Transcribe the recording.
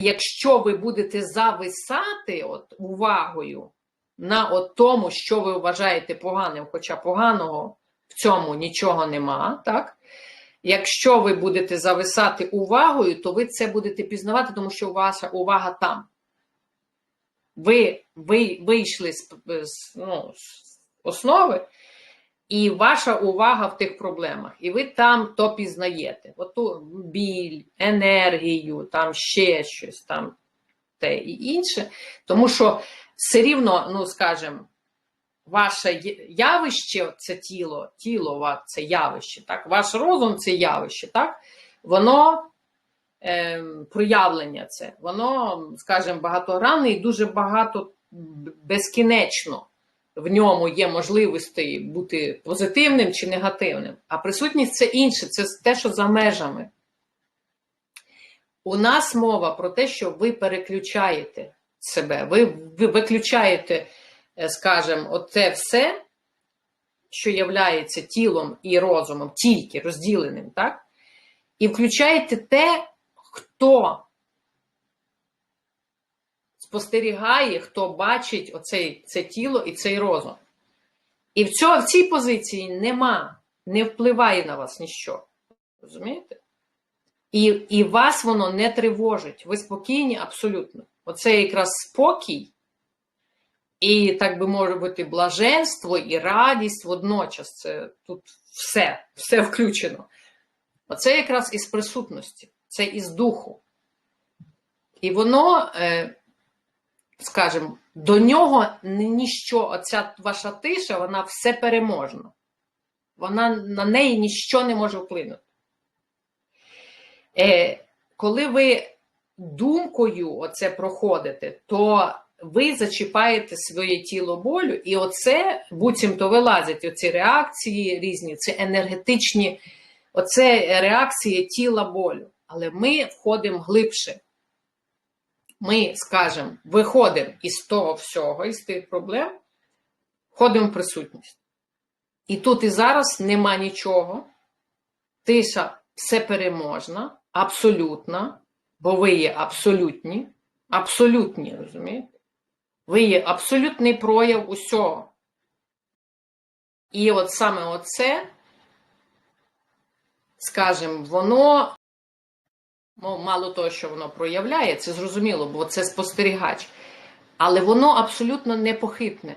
Якщо ви будете зависати от, увагою на от тому, що ви вважаєте поганим, хоча поганого в цьому нічого нема, так? Якщо ви будете зависати увагою, то ви це будете пізнавати, тому що ваша увага там. Ви, ви вийшли з, з, ну, з основи, і ваша увага в тих проблемах. І ви там то пізнаєте. Оту біль, енергію, там ще щось, там те і інше. Тому що все рівно, ну скажімо, ваше явище це тіло, тіло це явище, так? ваш розум це явище, так? воно ем, проявлення це, воно, скажімо, багатогранне і дуже багато безкінечно в ньому є можливості бути позитивним чи негативним. А присутність це інше, це те, що за межами. У нас мова про те, що ви переключаєте себе, ви, ви виключаєте, е, скажімо, оце все, що являється тілом і розумом, тільки розділеним, так? І включаєте те, хто спостерігає, хто бачить оцей, це тіло і цей розум. І в, цьо, в цій позиції нема, не впливає на вас ніщо. Розумієте? І, і вас воно не тривожить. Ви спокійні абсолютно. Оце якраз спокій, і, так би мовити, блаженство і радість водночас. Це тут все, все включено. Оце якраз із присутності, це із духу. І воно, е, скажімо, до нього ні- ніщо, оця ваша тиша, вона все переможна. Вона на неї ніщо не може вплинути. Е, коли ви думкою оце проходите, то ви зачіпаєте своє тіло болю, і оце буцімто вилазять оці реакції різні, це енергетичні, оце реакції тіла болю. Але ми входимо глибше. Ми, скажемо, виходимо із того всього, із тих проблем, входимо в присутність. І тут і зараз нема нічого. Тиша все переможна, абсолютна, бо ви є абсолютні, абсолютні, розумієте? Ви є абсолютний прояв усього. І от саме оце, скажімо, воно, ну, мало того, що воно проявляє, це зрозуміло, бо це спостерігач. Але воно абсолютно непохитне.